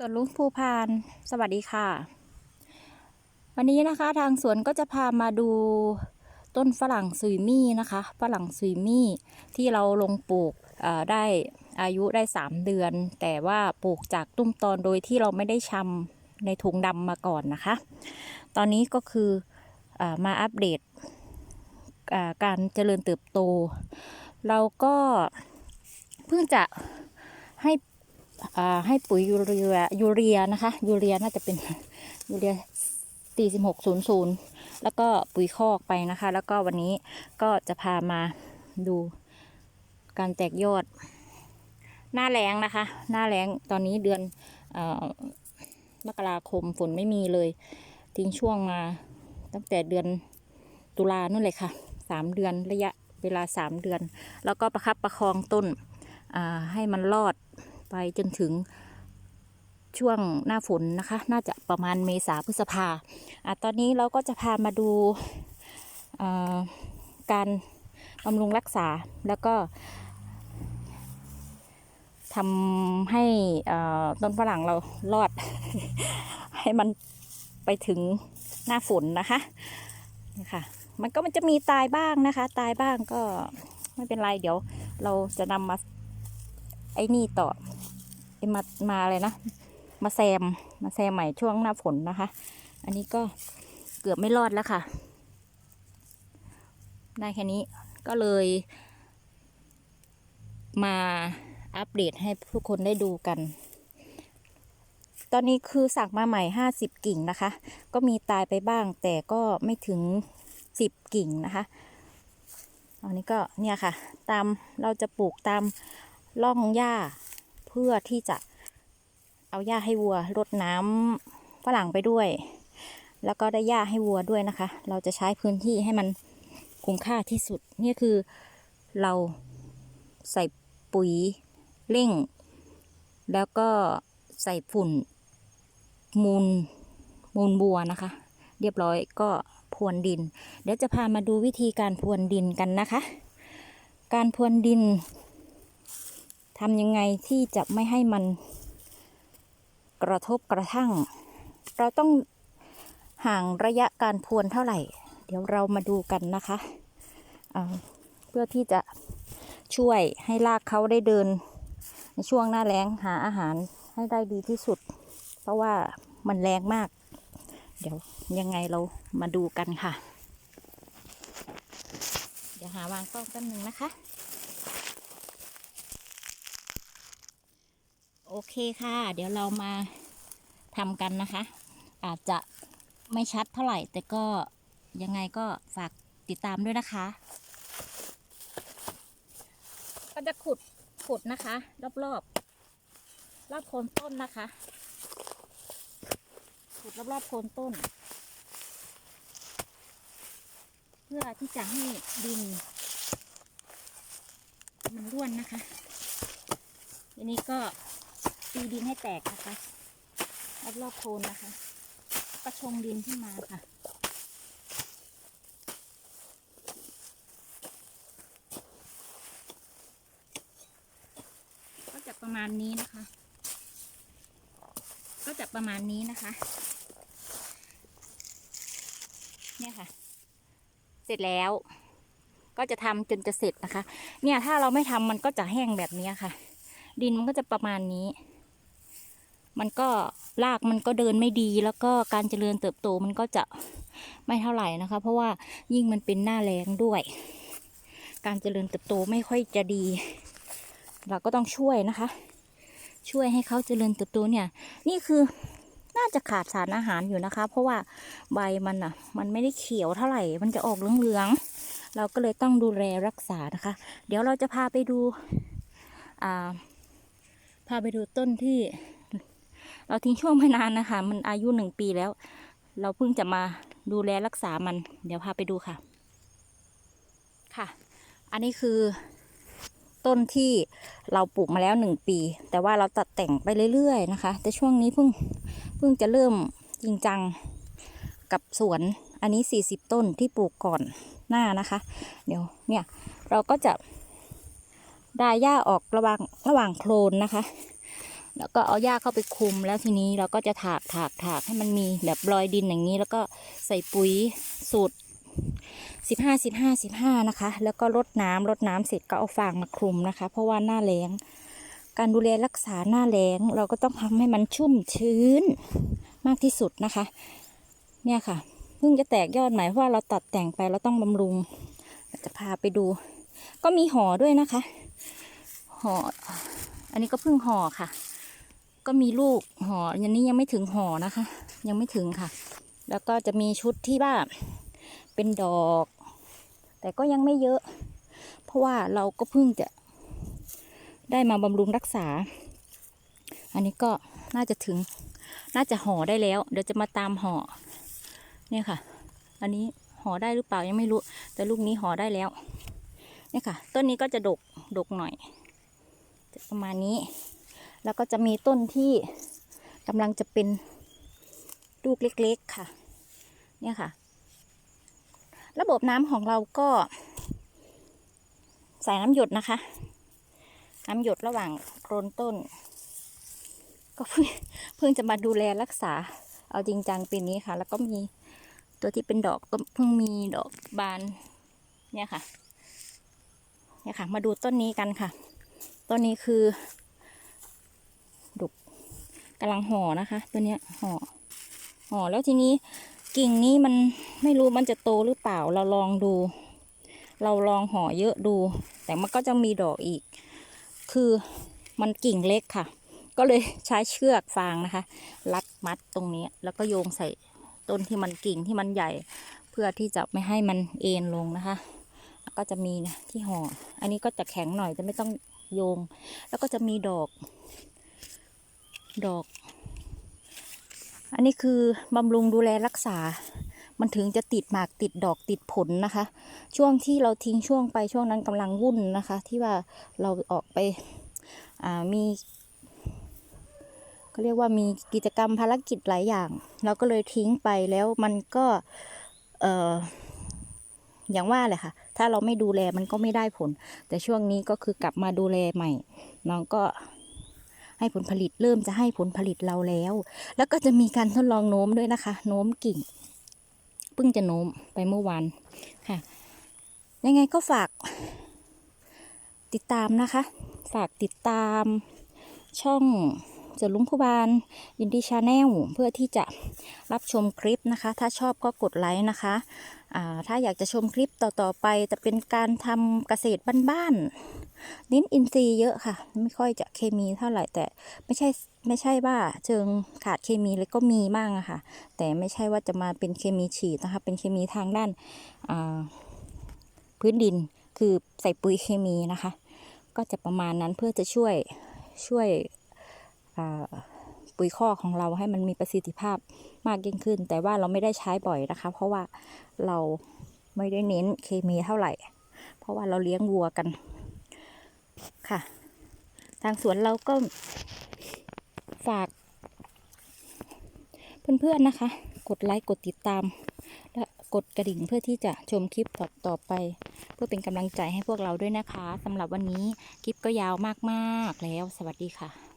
สวนลุงภูพาน สวัสดีค่ะ วันนี้นะคะทางสวนก็จะพามาดูต้นฝรั่งซุยมี่นะคะ ฝรั่งซุยมี่ที่เราลงปลูกอ่อได้อายุได้ 3 เดือน แต่ว่าปลูกจากตุ้มตอนโดยที่เราไม่ได้ชำในถุงดำมาก่อนนะคะ ตอนนี้ก็คืออามาอัปเดตอ่าการเจริญเติบโต เราก็เพิ่งจะให้ ให้ปุ๋ยยูเรียยูเรียนะคะยูเรียน่าจะเป็นยูเรีย4600 แล้วก็ปุ๋ยคอกไปนะคะ แล้วก็วันนี้ก็จะพามาดูการแตกยอด หน้าแรงนะคะ หน้าแรงตอนนี้เดือนอมกราคมฝนไม่มีเลย ทิ้งช่วงมาตั้งแต่เดือนตุลานู่นเลยค่ะสามเดือนระยะเวลาสามเดือน แล้วก็ประคับประคองต้นให้มันรอด ไปจนถึงช่วงหน้าฝนนะคะ น่าจะประมาณเมษาพฤษภาอะตอนนี้เราก็จะพามาดูการบำรุงรักษาแล้วก็ทำให้ต้นฝรั่งเรารอด ให้มันไปถึงหน้าฝนนะคะนี่ค่ะ มันก็มันจะมีตายบ้างนะคะ ตายบ้างก็ไม่เป็นไรเดี๋ยวเราจะนำมาไอ้นี่ต่อ มามาอะไรนะ มาแซมมาแซมใหม่ช่วงหน้าฝนนะคะ อันนี้ก็เกือบไม่รอดแล้วค่ะ ได้แค่นี้ก็เลย มาอัปเดตให้ทุกคนได้ดูกัน ตอนนี้คือสั่งมาใหม่ห้าสิบกิ่งนะคะ ก็มีตายไปบ้างแต่ก็ไม่ถึงสิบกิ่งนะคะอันนี้ก็เนี่ยค่ะ ตามเราจะปลูกตามล่องหญ้า เพื่อที่จะเอาหญ้าให้วัวรดน้ำฝรั่งไปด้วย แล้วก็ได้หญ้าให้วัวด้วยนะคะ เราจะใช้พื้นที่ให้มันคุ้มค่าที่สุด นี่คือเราใส่ปุ๋ยเร่ง แล้วก็ใส่ฝุ่นมูลมูลบัวนะคะ เรียบร้อยก็พรวนดิน เดี๋ยวจะพามาดูวิธีการพรวนดินกันนะคะ การพรวนดิน ทำยังไงที่จะไม่ให้มันกระทบกระทั่ง เราต้องห่างระยะการพรวนเท่าไหร่ เดี๋ยวเรามาดูกันนะคะ เพื่อที่จะช่วยให้รากเขาได้เดิน ในช่วงหน้าแล้งหาอาหารให้ได้ดีที่สุด เพราะว่ามันแรงมาก เดี๋ยวยังไงเรามาดูกันค่ะ เดี๋ยวหาวางกล้องแป๊บนึงนะคะ โอเคค่ะ เดี๋ยวเรามาทำกันนะคะ อาจจะไม่ชัดเท่าไหร่ แต่ก็ยังไงก็ฝากติดตามด้วยนะคะ ก็จะขุดขุดนะคะ รอบรอบรอบโคนต้นนะคะ ขุดรอบรอบโคนต้น เพื่อที่จะให้ดิน มันร่วนนะคะทีนี้ก็ ตีดินให้แตกนะคะรอบรอบโคนนะคะก็ชงดินขึ้นมาค่ะก็จะประมาณนี้นะคะ ก็จะประมาณนี้นะคะ เนี่ยค่ะ เสร็จแล้ว ก็จะทำจนจะเสร็จนะคะ เนี่ยถ้าเราไม่ทำมันก็จะแห้งแบบนี้ค่ะ ดินมันก็จะประมาณนี้ มันก็รากมันก็เดินไม่ดีแล้วก็การเจริญเติบโตมันก็จะไม่เท่าไหร่นะคะ เพราะว่ายิ่งมันเป็นหน้าแรงด้วย การเจริญเติบโตไม่ค่อยจะดี เราก็ต้องช่วยนะคะ ช่วยให้เขาเจริญเติบโตเนี่ย นี่คือน่าจะขาดสารอาหารอยู่นะคะ เพราะว่าใบมันอะ มันไม่ได้เขียวเท่าไหร่ มันจะออกเหลืองๆเราก็เลยต้องดูแลรักษานะคะ เดี๋ยวเราจะพาไปดูอ่าพาไปดูต้นที่ เราทิ้งช่วงไม่นานนะคะ มันอายุหนึ่งปีแล้ว เราเพิ่งจะมาดูแลรักษามัน เดี๋ยวพาไปดูค่ะ ค่ะ อันนี้คือต้นที่เราปลูกมาแล้วหนึ่งปี แต่ว่าเราตัดแต่งไปเรื่อยๆนะคะ แต่ช่วงนี้เพิ่งเพิ่งจะเริ่มจริงจังกับสวน อันนี้ 40 ต้นที่ปลูกก่อนหน้านะคะ เดี๋ยวเนี่ยเราก็จะไดาหญ้าออกระหว่างระหว่างโคลนนะคะ แล้วก็เอาหญ้าเข้าไปคลุมแล้วทีนี้เราก็จะถากถากถากให้มันมีแบบรอยดินอย่างนี้ แล้วก็ใส่ปุ๋ยสูตรสิบห้าสิบห้าสิบห้านะคะ แล้วก็รดน้ำรดน้ำเสร็จก็เอาฟางมาคลุมนะคะ เพราะว่าหน้าแล้ง การดูแลรักษาหน้าแล้ง เราก็ต้องทำให้มันชุ่มชื้นมากที่สุดนะคะ เนี่ยค่ะเพิ่งจะแตกยอดใหม่เพราะว่าเราตัดแต่งไปเราต้องบำรุงจะพาไปดู ก็มีห่อด้วยนะคะห่ออันนี้ก็เพิ่งห่อค่ะ ก็มีลูกห่ออันนี้ยังไม่ถึงห่อนะคะ ยังไม่ถึงค่ะ แล้วก็จะมีชุดที่ว่าเป็นดอก แต่ก็ยังไม่เยอะ เพราะว่าเราก็เพิ่งจะได้มาบำรุงรักษา อันนี้ก็น่าจะถึงน่าจะห่อได้แล้ว เดี๋ยวจะมาตามห่อเนี่ยค่ะ อันนี้ห่อได้หรือเปล่ายังไม่รู้ แต่ลูกนี้ห่อได้แล้วเนี่ยค่ะ ต้นนี้ก็จะดกดกหน่อยประมาณนี้ แล้วก็จะมีต้นที่กำลังจะเป็นลูกเล็ก ๆ ค่ะ เนี่ยค่ะ ระบบน้ำของเราก็ใส่น้ำหยดนะคะ น้ำหยดระหว่างโคนต้น ก็เพิ่งเพิ่งจะมาดูแลรักษา เอาจริงจังปีนี้ค่ะ แล้วก็มีตัวที่เป็นดอกก็เพิ่งมีดอกบาน เนี่ยค่ะ เนี่ยค่ะ มาดูต้นนี้กันค่ะ ต้นนี้คือ กำลังห่อนะคะ ตัวเนี้ยห่อห่อแล้วทีนี้กิ่งนี้มันไม่รู้มันจะโตหรือเปล่าเราลองดู เราลองห่อเยอะดู แต่มันก็จะมีดอกอีก คือมันกิ่งเล็กค่ะ ก็เลยใช้เชือกฟางนะคะ รัดมัดตรงนี้แล้วก็โยงใส่ต้นที่มันกิ่งที่มันใหญ่ เพื่อที่จะไม่ให้มันเอ็นลงนะคะ ก็จะมีนะที่ห่ออันนี้ก็จะแข็งหน่อยจะไม่ต้องโยง แล้วก็จะมีดอก ดอก อันนี้คือบำรุงดูแลรักษา มันถึงจะติดหมากติดดอกติดผลนะคะ ช่วงที่เราทิ้งช่วงไปช่วงนั้นกำลังวุ่นนะคะ ที่ว่าเราออกไปมีเขาเรียกว่ามีกิจกรรมภารกิจหลายอย่าง เราก็เลยทิ้งไปแล้วมันก็เอออย่างว่าแหละค่ะ ถ้าเราไม่ดูแลมันก็ไม่ได้ผล แต่ช่วงนี้ก็คือกลับมาดูแลใหม่ น้องก็ ให้ผลผลิตเริ่มจะให้ผลผลิตเราแล้ว แล้วก็จะมีการทดลองโน้มด้วยนะคะ โน้มกิ่งเพิ่งจะโน้มไปเมื่อวานค่ะ ยังไงก็ฝาก ติดตามนะคะ ฝากติดตามช่องเจอลุงผู้บานยินดีชาแนลเพื่อที่จะรับชมคลิปนะคะ ถ้าชอบก็กดไลค์นะคะถ้าอยากจะชมคลิปต่อๆไป จะเป็นการทำเกษตรบ้านๆ เน้นอินทรีย์เยอะค่ะ ไม่ค่อยจะเคมีเท่าไหร่แต่ไม่ใช่ไม่ใช่ว่าเชิงขาดเคมีเลยก็มีบ้างอะค่ะ แต่ไม่ใช่ว่าจะมาเป็นเคมีฉีดนะคะเป็นเคมีทางด้านาพื้นดินคือใส่ปุ๋ยเคมีนะคะ ก็จะประมาณนั้นเพื่อจะช่วยช่วยปุ๋ยคอกของเราให้มันมีประสิทธิภาพมากยิ่งขึ้น แต่ว่าเราไม่ได้ใช้บ่อยนะคะ เพราะว่าเราไม่ได้เน้นเคมีเท่าไหร่ เพราะว่าเราเลี้ยงวัวกัน ค่ะ ทางสวนเราก็ฝาก เพื่อนๆนะคะ กดไลค์กดติดตาม และกดกระดิ่งเพื่อที่จะชมคลิปต่อต่อไป เพื่อเป็นกำลังใจให้พวกเราด้วยนะคะสำหรับวันนี้คลิปก็ยาวมากๆแล้ว สวัสดีค่ะ